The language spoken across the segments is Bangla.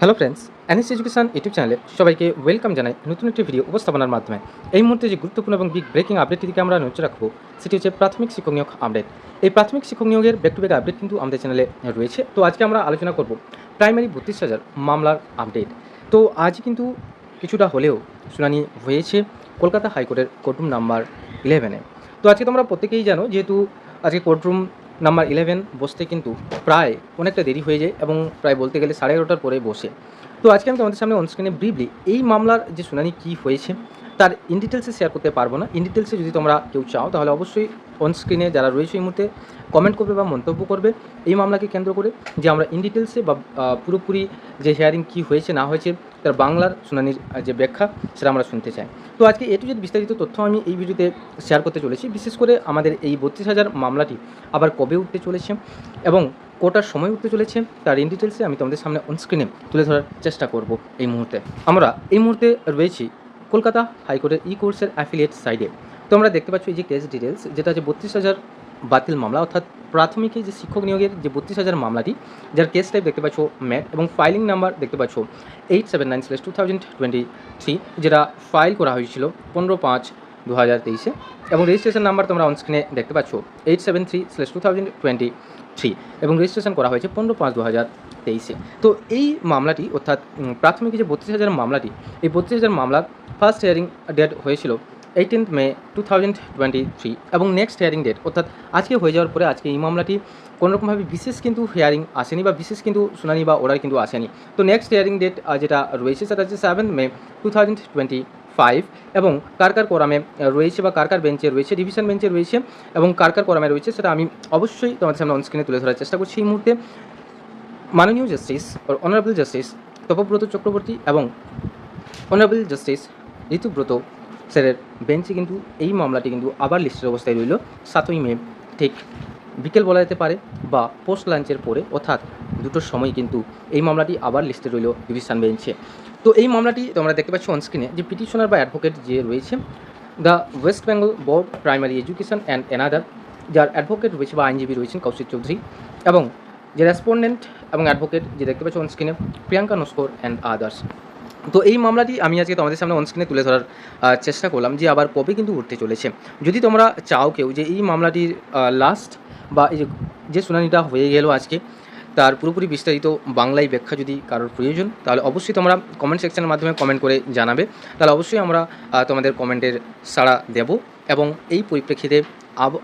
Hello friends Anis education YouTube চ্যানেলে সবাইকে ওয়েলকাম জানাই নতুন একটি ভিডিও উপস্থাপনার মাধ্যমে। এই মুহূর্তে যে গুরুত্বপূর্ণ এবং বিগ ব্রেকিং আপডেটটি দিকে আমরা নজর রাখব, সেটি হচ্ছে প্রাথমিক শিক্ষক নিয়োগ আপডেট এই প্রাথমিক শিক্ষক নিয়োগের ব্যাক টু ব্যাক আপডেট কিন্তু আমাদের চ্যানেলে রয়েছে। তো আজকে আমরা আলোচনা করব প্রাইমারি বত্রিশ হাজার মামলার আপডেট তো আজ কিন্তু কিছুটা হলেও শুনানি হয়েছে কলকাতা হাইকোর্টের কোর্টরুম নাম্বার ইলেভেনে তো আজকে তোমরা প্রত্যেকেই জানো, যেহেতু আজকে কোর্টরুম নাম্বার ইলেভেন বসতে কিন্তু প্রায় অনেকটা দেরি হয়ে যায় এবং প্রায় বলতে গেলে সাড়ে এগারোটার পরে বসে। তো আজকে আমি তোমাদের সামনে অনস্ক্রিনে ব্রিফলি এই মামলার যে শুনানি কী হয়েছে তার ইন ডিটেলসে শেয়ার করতে পারব না। ইন ডিটেলসে যদি তোমরা কেউ চাও, তাহলে অবশ্যই অনস্ক্রিনে যারা রয়েছে এই মুহূর্তে কমেন্ট করবে বা মন্তব্য করবে। এই মামলাকে কেন্দ্র করে যে আমরা ইন ডিটেলসে বা পুরোপুরি যে হেয়ারিং কী হয়েছে, না হয়েছে, তার বাংলার শুনানির যে ব্যাখ্যা, সেটা আমরা শুনতে চাই। তো আজকে এটু যে বিস্তারিত তথ্য আমি এই ভিডিওতে শেয়ার করতে চলেছি। বিশেষ করে আমাদের এই বত্রিশ হাজার মামলাটি আবার কবে উঠতে চলেছে এবং কোটার সময় উঠতে চলেছে, তার ইন ডিটেলসে আমি তোমাদের সামনে অনস্ক্রিনে তুলে ধরার চেষ্টা করব এই মুহূর্তে। আমরা এই মুহূর্তে রয়েছি কলকাতা হাইকোর্টের ই কোর্সের অ্যাফিলিয়েট সাইডে তো আমরা দেখতে পাচ্ছি এই যে কেস ডিটেলস যেটা হচ্ছে বত্রিশ হাজার বাতিল মামলা, অর্থাৎ প্রাথমিক যে শিক্ষক নিয়োগের যে বত্রিশ হাজার মামলাটি, যার কেস টাইপ দেখতে পাচ্ছ ম্যাট এবং ফাইলিং নাম্বার দেখতে পাচ্ছ eight seven nine slash two thousand twenty three যেটা ফাইল করা হয়েছিল পনেরো পাঁচ দু হাজার তেইশে। এবং রেজিস্ট্রেশন নাম্বার তোমরা অনস্ক্রিনে দেখতে পাচ্ছ eight seven three slash two thousand twenty three এবং রেজিস্ট্রেশন করা হয়েছে পনেরো পাঁচ দু হাজার তেইশে। তো এই মামলাটি, অর্থাৎ প্রাথমিক যে বত্রিশ হাজার মামলাটি, এই বত্রিশ হাজার মামলার ফার্স্ট হিয়ারিং ডেট হয়েছিল eighteenth May two thousand twenty three এবং নেক্সট হিয়ারিং ডেট অর্থাৎ আজকে হয়ে যাওয়ার পরে আজকে এই মামলাটি কোনোরকমভাবে বিশেষ কিন্তু হিয়ারিং আসেনি বা বিশেষ কিন্তু শুনানি বা অর্ডার কিন্তু আসেনি। তো নেক্সট হিয়ারিং ডেট যেটা রয়েছে সেটা হচ্ছে seven May two thousand twenty five এবং কার কার কোরামে রয়েছে বা কার কার বেঞ্চে রয়েছে ডিভিশন বেঞ্চে রয়েছে এবং কার কার কোরামে রয়েছে সেটা আমি অবশ্যই তোমাদের সামনে অনস্ক্রিনে তুলে ধরার চেষ্টা করছি এই মুহূর্তে। মাননীয় justice honourable justice Tapabrata Chakraborty এবং অনারেবল জাস্টিস ঋতুব্রত স্যারের বেঞ্চে কিন্তু এই মামলাটি কিন্তু আবার লিস্টের অবস্থায় রইল সাতই মে, ঠিক বিকেল বলা যেতে পারে বা পোস্ট লাঞ্চের পরে, অর্থাৎ দুটোর সময় কিন্তু এই মামলাটি আবার লিস্টে রইল ডিভিশন বেঞ্চে। তো এই মামলাটি তোমরা দেখতে পাচ্ছ অনস্ক্রিনে যে পিটিশনার বা অ্যাডভোকেট যে রয়েছে the West Bengal board primary education and another যার অ্যাডভোকেট রয়েছে বা আইনজীবী রয়েছেন কৌশিক চৌধুরী এবং যে রেসপন্ডেন্ট এবং অ্যাডভোকেট যে দেখতে পাচ্ছ অনস্ক্রিনে প্রিয়াঙ্কা নস্কর অ্যান্ড আদার্স তো এই মামলাটি আমি আজকে তোমাদের সামনে অনস্ক্রিনে তুলে ধরার চেষ্টা করলাম যে আবার কবে কিন্তু উঠতে চলেছে। যদি তোমরা চাও কেউ যে এই মামলাটির লাস্ট বা এই যে শুনানিটা হয়ে গেল আজকে, তার পুরোপুরি বিস্তারিত বাংলায় ব্যাখ্যা যদি কারোর প্রয়োজন, তাহলে অবশ্যই তোমরা কমেন্ট সেকশনের মাধ্যমে কমেন্ট করে জানাবে। তাহলে অবশ্যই আমরা তোমাদের কমেন্টের সাড়া দেব এবং এই পরিপ্রেক্ষিতে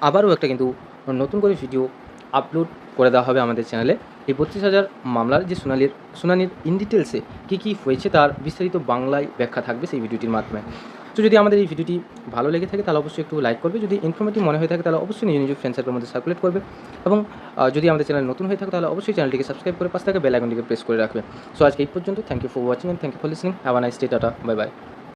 আবারও একটা কিন্তু নতুন করে ভিডিও আপলোড করে দেওয়া হবে আমাদের চ্যানেলে। এই বত্রিশ হাজার মামলার যে শুনানির শুনানির ইন ডিটেলসে কী কী হয়েছে তার বিস্তারিত বাংলায় ব্যাখ্যা থাকবে সেই ভিডিওটির মাধ্যমে। তো যদি আমাদের এই ভিডিওটি ভালো লেগে থাকে, তাহলে অবশ্যই একটু লাইক করবে। যদি ইনফরমেটিভ মনে হয়ে থাকে, তাহলে অবশ্যই নিজ নিজ ফ্রেন্ড সার্কেলের মধ্যে সার্কুলেট করবে। এবং যদি আমাদের চ্যানেল নতুন হয়ে থাকে, তাহলে অবশ্যই চ্যানেলটিকে সাবস্ক্রাইব করে পাশ থেকে বেল আইকনটিকে প্রেস করে রাখবে। সো আজকে এই পর্যন্ত thank you for watching and thank you for listening have a nice day tata bye bye